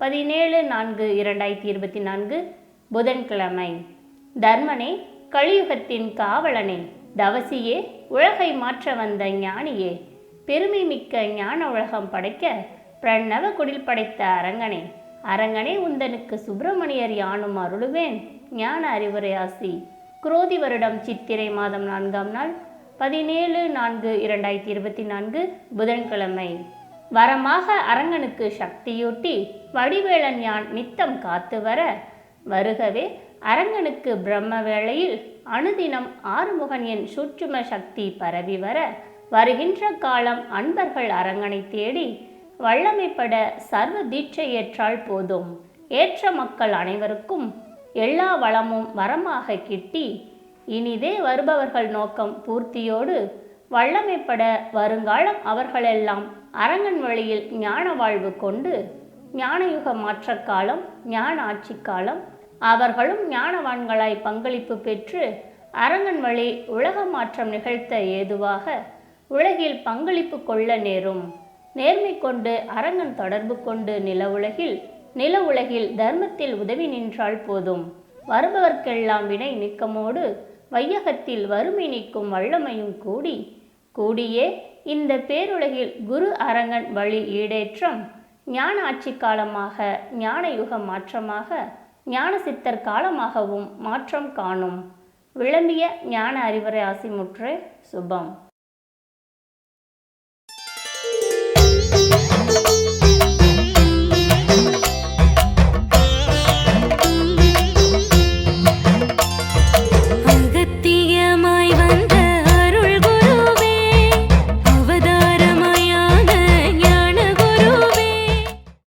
பதினேழு நான்கு இரண்டாயிரத்தி இருபத்தி நான்கு புதன்கிழமை. தர்மனே கலியுகத்தின் காவலனே தவசியே உலகை மாற்ற வந்த ஞானியே பெருமை மிக்க ஞான உலகம் படைக்க பிரணவ குடில் படைத்த அரங்கனே அரங்கனே உந்தனுக்கு சுப்பிரமணியர் யானும் அருளுவேன் ஞான அறிவுரை ஆசி. குரோதி வருடம் சித்திரை மாதம் நான்காம் நாள் பதினேழு நான்கு இரண்டாயிரத்தி இருபத்தி நான்கு புதன்கிழமை. வரமாக அரங்கனுக்கு சக்தியூட்டி வடிவேலன் யான் நித்தம் காத்து வர வருகவே அரங்கனுக்கு பிரம்ம வேளையில் அனுதினம் ஆறுமுகன் என் சூட்சும சக்தி பரவி வர வருகின்ற காலம் அன்பர்கள் அரங்கனை தேடி வல்லமைப்பட சர்வ தீட்சை ஏற்றால் போதும். ஏற்ற மக்கள் அனைவருக்கும் எல்லா வளமும் வரமாக கிட்டி இனிதே வருபவர்கள் நோக்கம் பூர்த்தியோடு வல்லமைப்பட வருங்காலம் அவர்களெல்லாம் அரங்கன் வழியில் ஞான வாழ்வு கொண்டு ஞானயுக மாற்ற காலம் ஞான ஆட்சி காலம் அவர்களும் ஞானவான்களாய் பங்களிப்பு பெற்று அரங்கன் வழி உலக மாற்றம் நிகழ்த்த ஏதுவாக உலகில் பங்களிப்பு கொள்ள நேரும். நேர்மை கொண்டு அரங்கன் தொடர்பு கொண்டு நில உலகில் நில உலகில் தர்மத்தில் உதவி நின்றால் போதும். வருபவர்க்கெல்லாம் வினை நீக்கமோடு வையகத்தில் வறுமை நீக்கும் வல்லமையும் கூடி கூடியே இந்த பேருலகில் குரு அரங்கன் வழி ஈடேற்றம் ஞான ஆட்சி காலமாக ஞான யுக மாற்றமாக ஞான சித்தர் காலமாகவும் மாற்றம் காணும். விளம்பிய ஞான அறிவுரை ஆசிமுற்று சுபம்.